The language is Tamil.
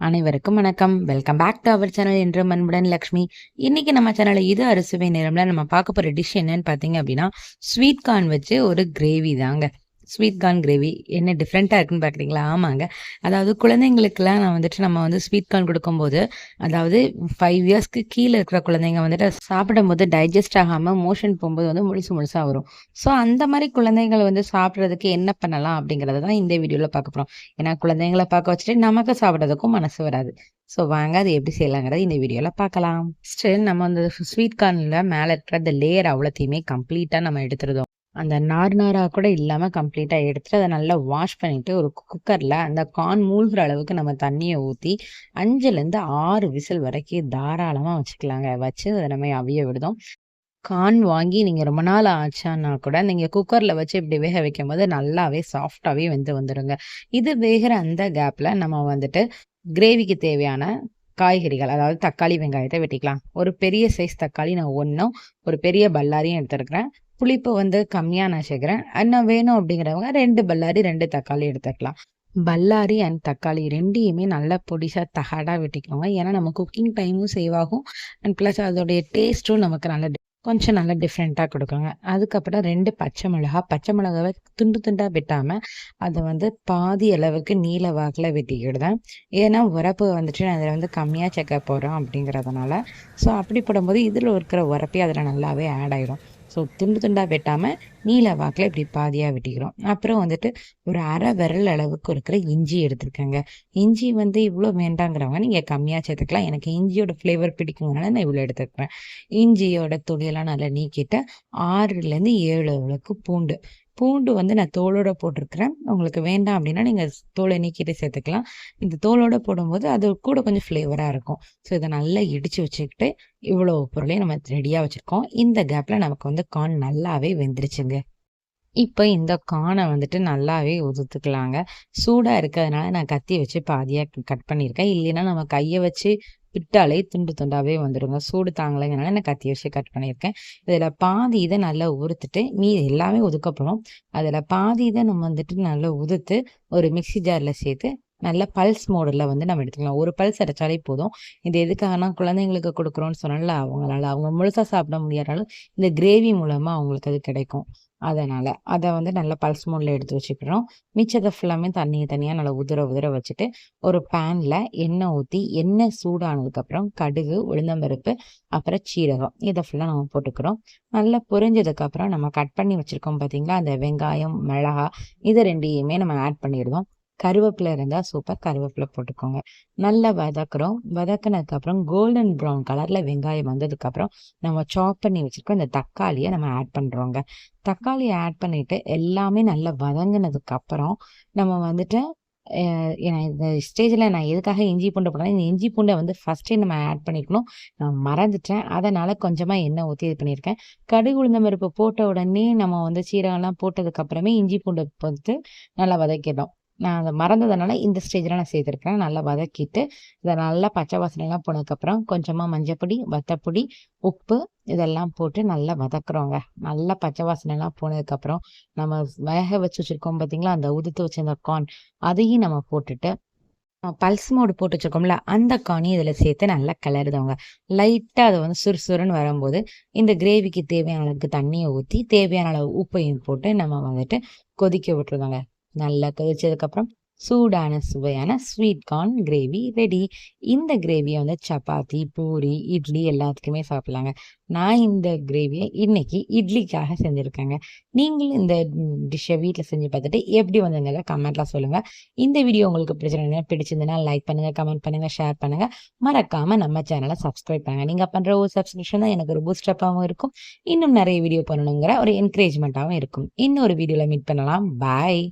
அனைவருக்கும் வணக்கம். Welcome back to our channel என்று மண்புடன் லக்ஷ்மி. இன்னைக்கு நம்ம சேனலில் இது அரிசுவை நேரம்ல நம்ம பார்க்க போற டிஷ் என்னன்னு பார்த்தீங்க அப்படின்னா ஸ்வீட் கார்ன் வச்சு ஒரு கிரேவி தாங்க. ஸ்வீட் கார்ன் கிரேவி என்ன டிஃப்ரெண்ட்டாக இருக்குன்னு பார்க்குறீங்களா ஆமாங்க. அதாவது குழந்தைங்களுக்குலாம் நான் வந்துட்டு நம்ம வந்து ஸ்வீட் கார்ன் கொடுக்கும்போது அதாவது ஃபைவ் இயர்ஸ்க்கு கீழே இருக்கிற குழந்தைங்க வந்துட்டு சாப்பிடும் போது டைஜஸ்ட் ஆகாமல் மோஷன் போகும்போது வந்து முழுசு முழுசாக வரும். ஸோ அந்த மாதிரி குழந்தைகள் வந்து சாப்பிட்றதுக்கு என்ன பண்ணலாம் அப்படிங்கிறத தான் இந்த வீடியோவில் பார்க்க போகிறோம் ஏன்னா குழந்தைங்களை பார்க்க வச்சுட்டு நமக்கு சாப்பிட்றதுக்கும் மனசு வராது. ஸோ வாங்க அது எப்படி செய்யலாங்கிறது இந்த வீடியோவில் பார்க்கலாம். ஃபஸ்ட்டு நம்ம அந்த ஸ்வீட் கார்னில் மேலே இருக்கிற அந்த லேயர் அவ்வளோத்தையுமே கம்ப்ளீட்டாக நம்ம எடுத்துருதோம். அந்த நார் நாராக கூட இல்லாமல் கம்ப்ளீட்டாக எடுத்துகிட்டு அதை நல்லா வாஷ் பண்ணிவிட்டு ஒரு குக்கரில் அந்த கார்ன் மூழ்கிற அளவுக்கு நம்ம தண்ணியை ஊற்றி அஞ்சுலேருந்து ஆறு விசில் வரைக்கும் தாராளமாக வச்சுக்கலாங்க. வச்சு அதை நம்ம அவிய விடுதோம். கார்ன் வாங்கி நீங்கள் ரொம்ப நாள் ஆச்சான்னா கூட நீங்கள் குக்கரில் வச்சு இப்படி வேக வைக்கும் போது நல்லாவே சாஃப்டாகவே வெந்து வந்துடுங்க இது வேகிற அந்த கேப்பில் நம்ம வந்துட்டு கிரேவிக்கு தேவையான காய்கறிகள் அதாவது தக்காளி வெங்காயத்தை வெட்டிக்கலாம். ஒரு பெரிய சைஸ் தக்காளி நான் ஒன்றும் ஒரு பெரிய பல்லாரியும் எடுத்துருக்கிறேன். புளிப்பு வந்து கம்மியாக நான் சேர்க்குறேன் நான் வேணும் அப்படிங்கிறவங்க ரெண்டு பல்லாரி ரெண்டு தக்காளி எடுத்துக்கலாம். பல்லாரி அண்ட் தக்காளி ரெண்டையுமே நல்லா பொடிசாக தகடாக வெட்டிக்கோங்க. ஏன்னா நம்ம குக்கிங் டைமும் சேவ் ஆகும். அண்ட் ப்ளஸ் அதோடைய டேஸ்ட்டும் நமக்கு நல்ல கொஞ்சம் நல்லா டிஃப்ரெண்ட்டாக கொடுக்குங்க. அதுக்கப்புறம் ரெண்டு பச்சை மிளகா. பச்சை மிளகாவை துண்டு துண்டாக வெட்டாமல் அதை வந்து பாதி அளவுக்கு நீல வாக்கில் வெட்டிக்கிடுதேன். ஏன்னா உரப்பு வந்துட்டு நான் அதில் வந்து கம்மியாக செக்க போகிறோம் அப்படிங்கிறதுனால. ஸோ அப்படி போடும்போது இதில் இருக்கிற உரப்பே அதில் நல்லாவே ஆட் ஆகிடும் ஸோ துண்டு துண்டாக வெட்டாமல் நீல வாக்கில் இப்படி பாதியாக வெட்டிக்கிறோம். அப்புறம் வந்துட்டு ஒரு அரை விரல் அளவுக்கு இருக்கிற இஞ்சி எடுத்துருக்கேங்க. இஞ்சி வந்து இவ்வளோ வேண்டாங்கிறவங்க நீங்கள் கம்மியாக சேர்த்துக்கலாம். எனக்கு இஞ்சியோட ஃப்ளேவர் பிடிக்குங்கனால நான் இவ்வளோ எடுத்துக்கிறேன் இஞ்சியோட துளியெல்லாம் நல்லா நீக்கிட்டு ஆறுலேருந்து ஏழு அளவுக்கு பூண்டு. பூண்டு வந்து நான் தோலோட போட்டிருக்கிறேன். உங்களுக்கு வேண்டாம் அப்படின்னா நீங்கள் தோலை நீக்கிட்டு சேர்த்துக்கலாம். இந்த தோலோட போடும்போது அது கூட கொஞ்சம் ஃப்ளேவராக இருக்கும். ஸோ இதை நல்லா இடித்து வச்சுக்கிட்டு இவ்வளோ பொருளையும் நம்ம ரெடியாக வச்சுருக்கோம். இந்த கேப்பில் நமக்கு வந்து கார்ன் நல்லாவே வெந்துருச்சுங்க. இப்போ இந்த கானை வந்துட்டு நல்லாவே உதுத்துக்கலாங்க. சூடாக இருக்கிறதுனால நான் கத்தி வச்சு பாதியாக கட் பண்ணியிருக்கேன். இல்லைன்னா நம்ம கையை வச்சு விட்டாலே துண்டு துண்டாவே வந்துடுங்க. சூடு தாங்கலைங்கனால நான் கத்தி வச்சு கட் பண்ணியிருக்கேன். இதில் பாதி இதை நல்லா உறுத்துட்டு மீதி எல்லாமே ஒதுக்கப்படும் அதில் பாதி இதை நம்ம வந்துட்டு நல்லா உதுத்து ஒரு மிக்சி ஜாரில் சேர்த்து நல்ல பல்ஸ் மோடில் வந்து நம்ம எடுத்துக்கலாம். ஒரு பல்ஸ் அடைச்சாலே போதும். இது எதுக்காகனா குழந்தைங்களுக்கு கொடுக்குறோன்னு சொன்னால அவங்களால அவங்க முழுசாக சாப்பிட முடியாதாலும் இந்த கிரேவி மூலமாக அவங்களுக்கு அது கிடைக்கும். அதனால் அதை வந்து நல்லா பல்ஸ் மோடில் எடுத்து வச்சுக்கிறோம். மிச்சத்தை ஃபுல்லாமே தண்ணியை தனியாக நல்லா உதிர உதிர வச்சுட்டு ஒரு பேனில் எண்ணெய் ஊற்றி எண்ணெய் சூடானதுக்கப்புறம் கடுகு உளுந்தம்பருப்பு அப்புறம் சீரகம் இதை ஃபுல்லாக நம்ம போட்டுக்கிறோம். நல்லா பொரிஞ்சதுக்கப்புறம் நம்ம கட் பண்ணி வச்சுருக்கோம் பார்த்தீங்களா அந்த வெங்காயம் மிளகா இதை ரெண்டையுமே நம்ம ஆட் பண்ணிடுவோம். கருவேப்பிலை இருந்தால் சூப்பர் கருவேப்பிலை போட்டுக்கோங்க. நல்லா வதக்குறோம். வதக்குனதுக்கப்புறம் கோல்டன் ப்ரௌன் கலரில் வெங்காயம் வந்ததுக்கப்புறம் நம்ம சாப் பண்ணி வச்சுருக்கோம் இந்த தக்காளியை நம்ம ஆட் பண்ணுறோங்க தக்காளியை ஆட் பண்ணிவிட்டு எல்லாமே நல்லா வதங்கினதுக்கப்புறம் நம்ம வந்துட்டு இந்த ஸ்டேஜில் நான் எதுக்காக இஞ்சி பூண்டை போட்டேன் இந்த இஞ்சி பூண்டை வந்து ஃபஸ்ட்டே நம்ம ஆட் பண்ணிக்கணும். நான் மறந்துட்டேன். அதனால் கொஞ்சமாக எண்ணெய் ஊற்றி இது பண்ணியிருக்கேன். கடுகு உளுந்தம்பருப்பு போட்ட உடனே நம்ம வந்து சீரகம்லாம் போட்டதுக்கப்புறமே இஞ்சி பூண்டை போட்டு நல்லா வதக்கிடும் நான் அதை மறந்ததுனால இந்த ஸ்டேஜில் நான் சேர்த்துருக்கேன் நல்லா வதக்கிட்டு இதை நல்லா பச்சை வாசனைலாம் போனதுக்கப்புறம் கொஞ்சமாக மஞ்சப்பொடி வத்தப்பொடி உப்பு இதெல்லாம் போட்டு நல்லா வதக்குறோங்க. நல்லா பச்சை வாசனைலாம் போனதுக்கப்புறம் நம்ம வேக வச்சு வச்சுருக்கோம் பார்த்தீங்களா அந்த உதுத்து வச்சிருந்த கார்ன் அதையும் நம்ம போட்டுட்டு பல்ஸ் மோடு போட்டு வச்சுருக்கோம்ல அந்த காணி இதில் சேர்த்து நல்லா கிளறுதவங்க லைட்டாக அதை வந்து சுறுசுறுன்னு வரும்போது இந்த கிரேவிக்கு தேவையான அளவுக்கு தண்ணியை ஊற்றி தேவையான அளவு உப்பையும் போட்டு நம்ம வந்துட்டு கொதிக்க விட்டுருந்தாங்க நல்லா கொதிச்சதுக்கப்புறம் சூடான சுவையான ஸ்வீட் கார்ன் கிரேவி ரெடி இந்த கிரேவியை வந்து சப்பாத்தி பூரி இட்லி எல்லாத்துக்குமே சாப்பிட்லாங்க. நான் இந்த கிரேவியை இன்னைக்கு இட்லிக்காக செஞ்சுருக்கேங்க. நீங்களும் இந்த டிஷ்ஷை வீட்டில் செஞ்சு பார்த்துட்டு எப்படி வந்ததுங்க கமெண்ட்லாம் சொல்லுங்கள் இந்த வீடியோ உங்களுக்கு பிடிச்சிருந்தா பிடிச்சிருந்ததுன்னா லைக் பண்ணுங்கள் கமெண்ட் பண்ணுங்கள் ஷேர் பண்ணுங்கள் மறக்காமல் நம்ம சேனலை சப்ஸ்கிரைப் பண்ணுங்கள் நீங்கள் பண்ணுற ஒரு சப்ஸ்கிரிப்ஷன் தான் எனக்கு ஒரு பூஸ்டப்பாகவும் இருக்கும். இன்னும் நிறைய வீடியோ பண்ணணுங்கிற ஒரு என்கரேஜ்மெண்ட்டாகவும் இருக்கும். இன்னொரு வீடியோவில் மீட் பண்ணலாம். பாய்